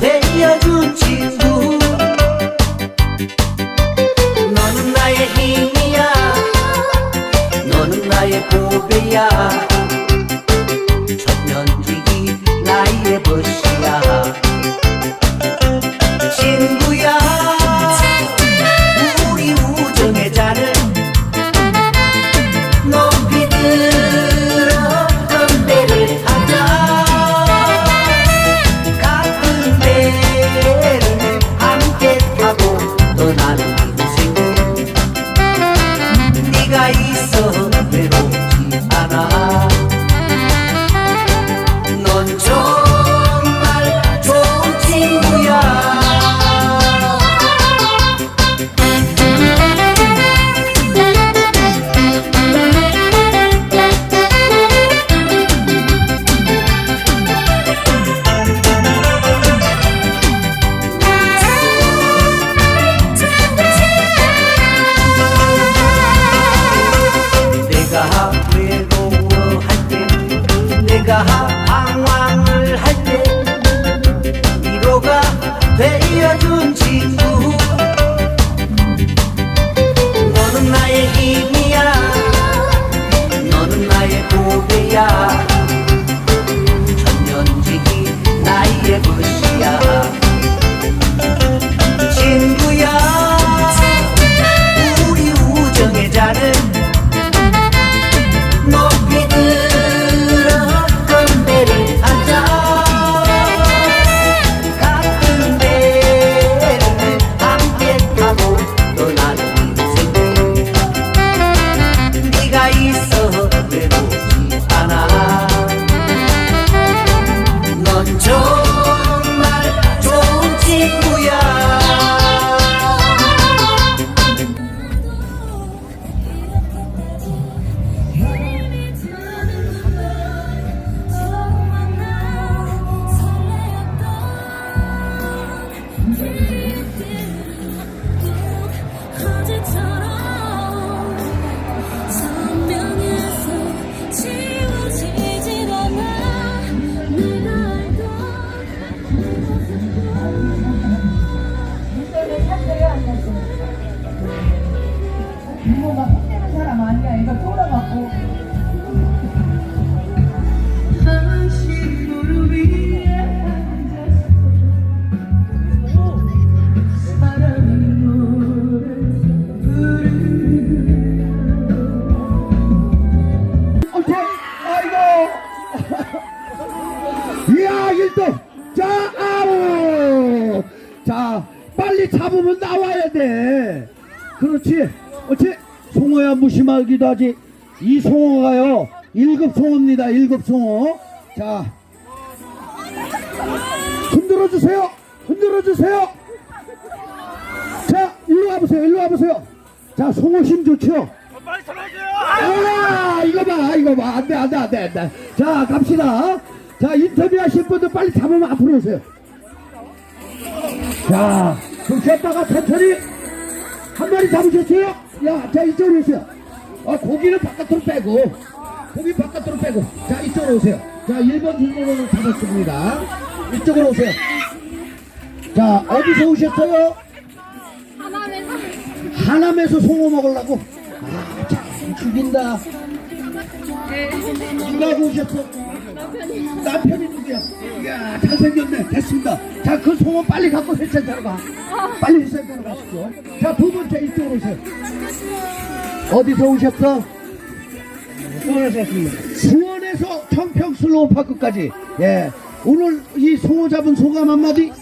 되어준 친구. 너는 나의 힘이야. 너는 나의 고배야. 천년지기 나의 벗이야. 친구야. 때 내가 방황을 할 때 위로가 되어준 친구 1등 자 아우. 자 빨리 잡으면 나와야 돼. 그렇지? 그렇지? 송어야 무심하기도 하지. 이 송어가요 1급 송어입니다 1급 송어. 자. 흔들어 주세요 흔들어 주세요. 자 일로 와 보세요 일로 와 보세요. 자 송어 힘 좋죠? 아, 이거 봐, 이거 봐. 안 돼, 안 돼, 안 돼, 안 돼. 자, 갑시다. 자, 인터뷰 하실 분들 빨리 잡으면 앞으로 오세요. 자, 그렇게 했다가 천천히 한 마리 잡으셨어요? 야, 자, 이쪽으로 오세요. 어, 고기는 바깥으로 빼고, 고기 바깥으로 빼고. 자, 이쪽으로 오세요. 자, 1번 순서로 잡았습니다. 이쪽으로 오세요. 자, 어디서 오셨어요? 하남에서 송어 먹으려고? 아, 참 죽인다. 누가 오셨어? 남편이 누구야? 이야, 잘생겼네. 됐습니다. 자, 그 송어 빨리 갖고 세차장으로 가. 빨리 세차장으로 가시죠. 자, 두 번째 이쪽으로 오세요. 어디서 오셨어? 수원에서 왔습니다. 수원에서 청평 슬로우파크까지. 예. 오늘 이 송어 잡은 소감 한마디?